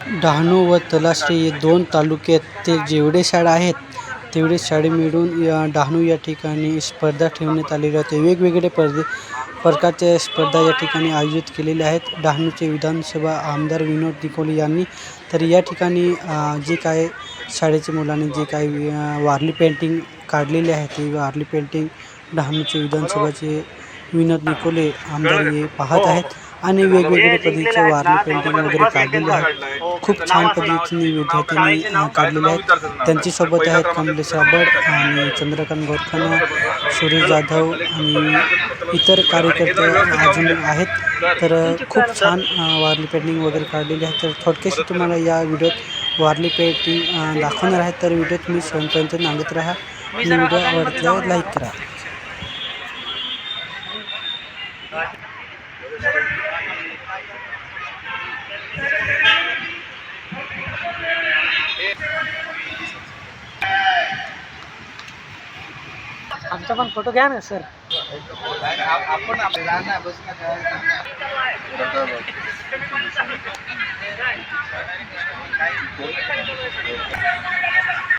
डहाणू व तलासरी हे दोन तालुक्यातील ते जेवढे शाळा आहेत तेवढे शाळे मिळून या डहाणू या ठिकाणी स्पर्धा ठेवण्यात आलेल्या होते वेगवेगळे स्पर्धे प्रकारच्या स्पर्धा या ठिकाणी आयोजित केलेल्या आहेत. डहाणूचे विधानसभा आमदार विनोद निकोले यांनी तर या ठिकाणी जे काय शाळेच्या मुलांनी जे काही वारली पेंटिंग काढलेली आहे ती वारली पेंटिंग डहाणूचे विधानसभाचे विनोद निकोले आमदार हे पाहत आहेत. आणि वेगवेगळ्या पद्धतीचे वारली पेंटिंग वगैरे काढलेले आहेत. खूप छान पद्धतीने विद्यार्थ्यांनी काढलेले आहेत. त्यांच्यासोबत आहेत कमलेश राबड आणि चंद्रकांत गोरखाना सुरेश जाधव आणि इतर कार्यकर्ते अजून आहेत. तर खूप छान वारली पेंटिंग वगैरे काढलेली आहे तर थोडक्याशी तुम्हाला या व्हिडिओत वारली पेंटिंग दाखवणार आहे. तर व्हिडिओ तुम्ही स्वयंपर्यंत सांगत राहा. आणि व्हिडिओ आवडल्यावर लाईक करा. आमचा पण फोटो घ्या ना सर. आपण आपण